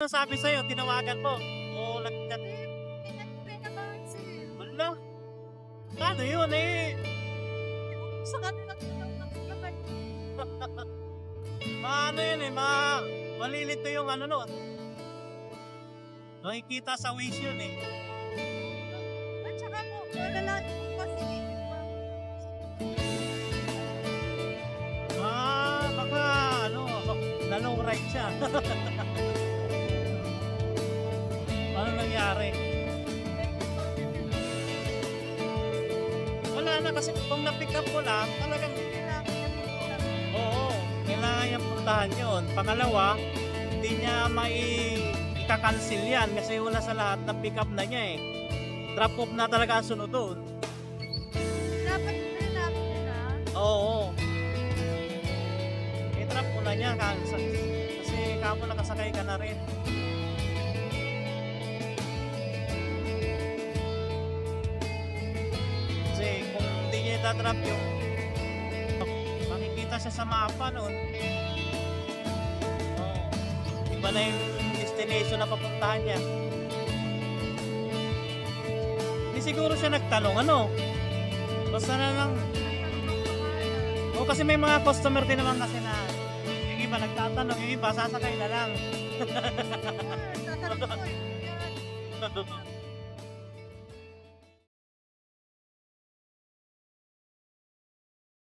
Ano sabi sa'yo? Tinawagan mo? O nag-chat? Wala. Ano yun eh? Sa kanila. Ano yun eh? Ma malilito yung ano nun. Nakikita sa wish yun eh. At saka po, malala po kasi. Ah, baka ano, lalong right siya. na kasi kung na-pick up ko lang, talagang Kailangan niya siya. Oo, kailangan niya puntahan yun. Pangalawa, hindi niya mai ika-cancel yan kasi una sa lahat na pick up na niya eh. Drop off na talaga ang sunod doon. Dapat nilapit nila. Oo. I-drop mo na niya kasi, kasi kamo nakasakay ka na rin. Ita-drop yung makikita siya sa mapa noon. Oo. Iba na yung destination na papuntahan niya. Hindi siguro siya nagtanong ano. Basta na lang O kasi may mga customer din naman kasi na yung iba nagtatanong, yung iba sasakay na lang.